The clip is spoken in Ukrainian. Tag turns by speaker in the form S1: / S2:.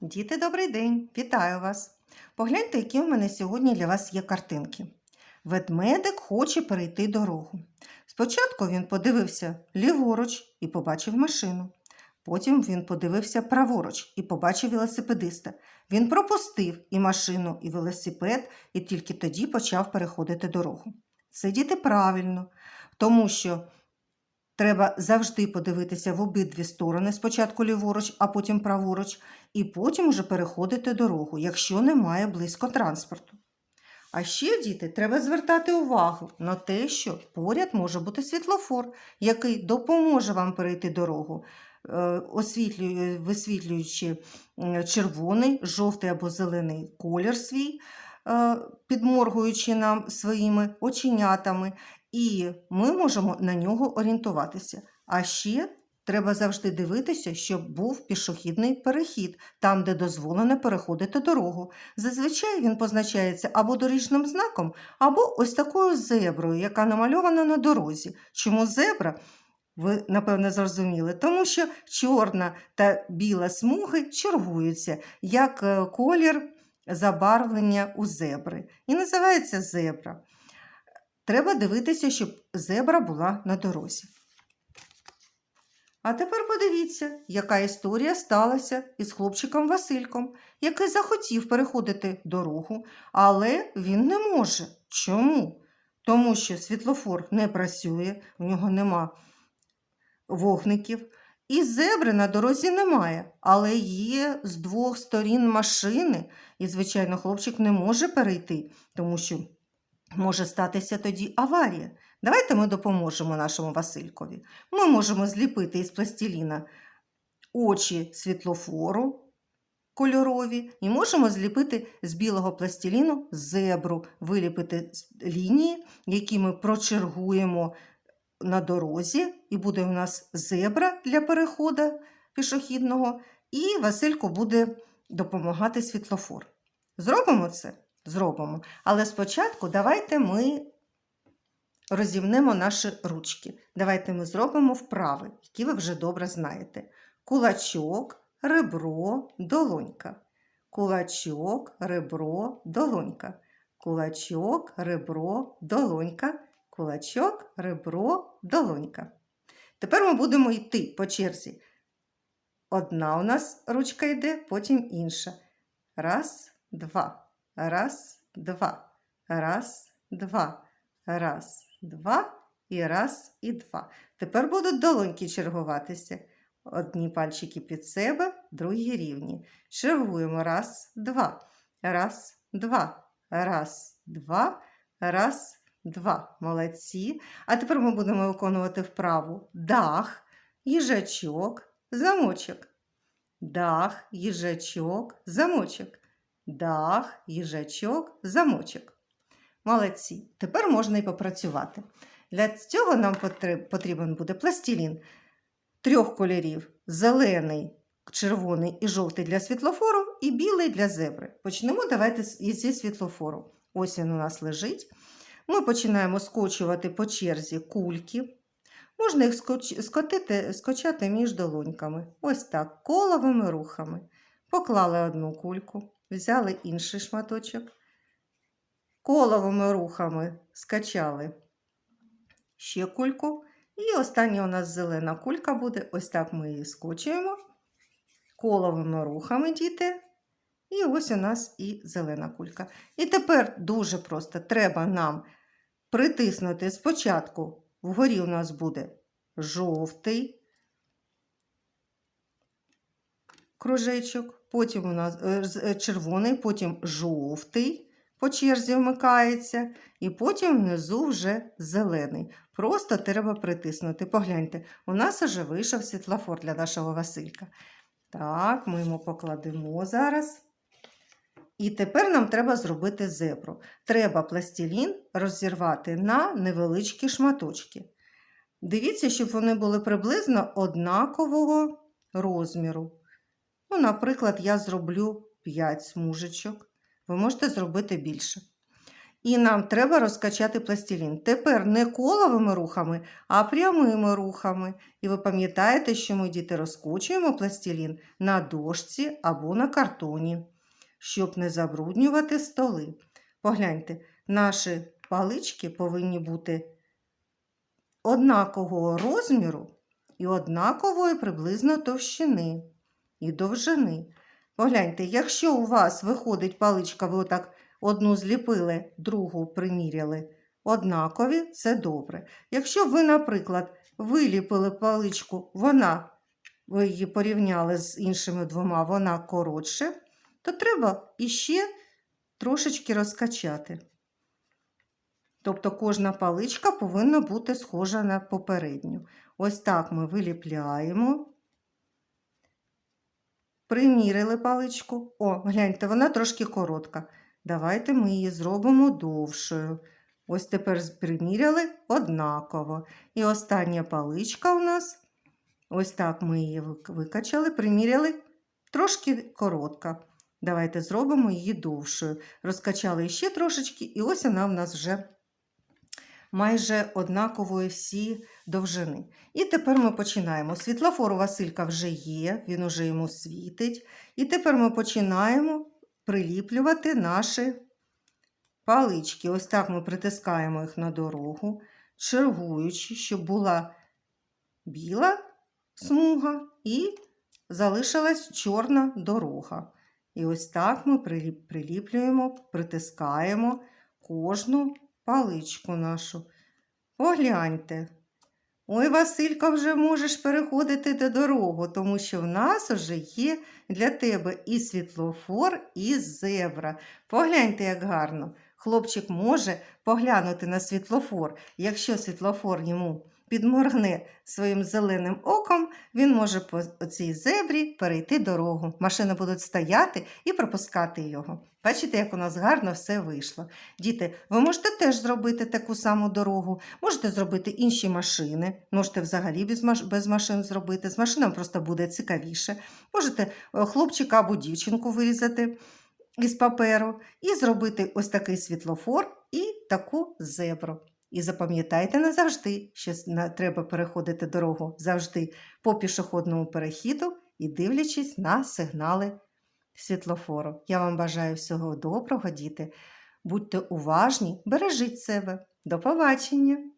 S1: Діти, добрий день! Вітаю вас! Погляньте, які в мене сьогодні для вас є картинки. Ведмедик хоче перейти дорогу. Спочатку він подивився ліворуч і побачив машину. Потім він подивився праворуч і побачив велосипедиста. Він пропустив і машину, і велосипед, і тільки тоді почав переходити дорогу. Це діти правильно, тому що треба завжди подивитися в обидві сторони, спочатку ліворуч, а потім праворуч, і потім уже переходити дорогу, якщо немає близько транспорту. А ще, діти, треба звертати увагу на те, що поряд може бути світлофор, який допоможе вам перейти дорогу, е, освітлює- висвітлюючи червоний, жовтий або зелений колір свій, е, підморгуючи нам своїми оченятами, і ми можемо на нього орієнтуватися. А ще треба завжди дивитися, щоб був пішохідний перехід, там, де дозволено переходити дорогу. Зазвичай він позначається або доріжним знаком, або ось такою зеброю, яка намальована на дорозі. Чому зебра? Ви, напевне, зрозуміли, тому що чорна та біла смуги чергуються, як е, колір забарвлення у зебри. І називається зебра. Треба дивитися, щоб зебра була на дорозі. А тепер подивіться, яка історія сталася із хлопчиком Васильком, який захотів переходити дорогу, але він не може. Чому? Тому що світлофор не працює, в нього нема вогників, і зебри на дорозі немає, але є з двох сторін машини, і, звичайно, хлопчик не може перейти, тому що може статися тоді аварія. Давайте ми допоможемо нашому Василькові. Ми можемо зліпити із пластиліна очі світлофору кольорові і можемо зліпити з білого пластиліну зебру, виліпити лінії, які ми прочергуємо на дорозі, і буде у нас зебра для переходу пішохідного, і Василько буде допомагати світлофор. Зробимо це? Зробимо. Але спочатку давайте ми розімнемо наші ручки. Давайте ми зробимо вправи, які ви вже добре знаєте. Кулачок, ребро, долонька. Кулачок, ребро, долонька. Кулачок, ребро, долонька. Кулачок, ребро, долонька. Тепер ми будемо йти по черзі. Одна у нас ручка йде, потім інша. Раз, два. Раз, два. Раз, два. Раз, два і раз і два. Тепер будуть долоньки чергуватися. Одні пальчики під себе, другі рівні. Чергуємо раз, два. Раз, два. Раз, два. Раз, два. Молодці. А тепер ми будемо виконувати вправу дах, їжачок, замочок. Дах, їжачок, замочок. Дах, їжачок, замочок. Молодці. Тепер можна і попрацювати. Для цього нам потрібен буде пластилін трьох кольорів: зелений, червоний і жовтий для світлофору, і білий для зебри. Почнемо давайте зі світлофору. Ось він у нас лежить. Ми починаємо скочувати по черзі кульки. Можна їх скотити, скочати між долоньками. Ось так, коловими рухами. Поклали одну кульку, взяли інший шматочок. Коловими рухами скачали ще кульку. І остання у нас зелена кулька буде. Ось так ми її скочуємо. Коловими рухами, діти. І ось у нас і зелена кулька. І тепер дуже просто треба нам притиснути спочатку. Вгорі у нас буде жовтий кружечок, потім у нас е, е, червоний, потім жовтий по черзі вмикається, і потім внизу вже зелений. Просто треба притиснути. Погляньте, у нас вже вийшов світлофор для нашого Василька. Так, ми йому покладемо зараз. І тепер нам треба зробити зебру. Треба пластилін розірвати на невеличкі шматочки. Дивіться, щоб вони були приблизно однакового розміру. Ну, наприклад, я зроблю 5 смужечок. Ви можете зробити більше. І нам треба розкачати пластилін. Тепер не коловими рухами, а прямими рухами. І ви пам'ятаєте, що ми діти розкочуємо пластилін на дошці або на картоні, щоб не забруднювати столи. Погляньте, наші палички повинні бути однакового розміру і однакової приблизно товщини і довжини. Погляньте, якщо у вас виходить паличка, ви отак одну зліпили, другу приміряли однакові, це добре. Якщо ви, наприклад, виліпили паличку, вона, ви її порівняли з іншими двома, вона коротше, то треба іще трошечки розкачати. Тобто кожна паличка повинна бути схожа на попередню. Ось так ми виліпляємо. Примірили паличку. О, гляньте, вона трошки коротка. Давайте ми її зробимо довшою. Ось тепер приміряли однаково. І остання паличка у нас. Ось так ми її викачали, приміряли трошки коротка. Давайте зробимо її довшою. Розкачали ще трошечки, і ось вона в нас вже майже однакової всі довжини. І тепер ми починаємо. Світлофор у Василька вже є, він уже йому світить. І тепер ми починаємо приліплювати наші палички. Ось так ми притискаємо їх на дорогу, чергуючи, щоб була біла смуга і залишилась чорна дорога. І ось так ми приліплюємо, притискаємо кожну паличку нашу. Погляньте. Ой, Василько, вже можеш переходити до дорогу, тому що в нас вже є для тебе і світлофор, і зебра. Погляньте, як гарно. Хлопчик може поглянути на світлофор. Якщо світлофор йому підморгне своїм зеленим оком, він може по цій зебрі перейти дорогу. Машини будуть стояти і пропускати його. Бачите, як у нас гарно все вийшло. Діти, ви можете теж зробити таку саму дорогу, можете зробити інші машини, можете взагалі без, машин зробити. З машинами просто буде цікавіше. Можете е, хлопчика або дівчинку вирізати із паперу і зробити ось такий світлофор і таку зебру. І запам'ятайте назавжди, що треба переходити дорогу завжди по пішохідному перехіду і дивлячись на сигнали світлофору. Я вам бажаю всього доброго, діти. Будьте уважні, бережіть себе. До побачення!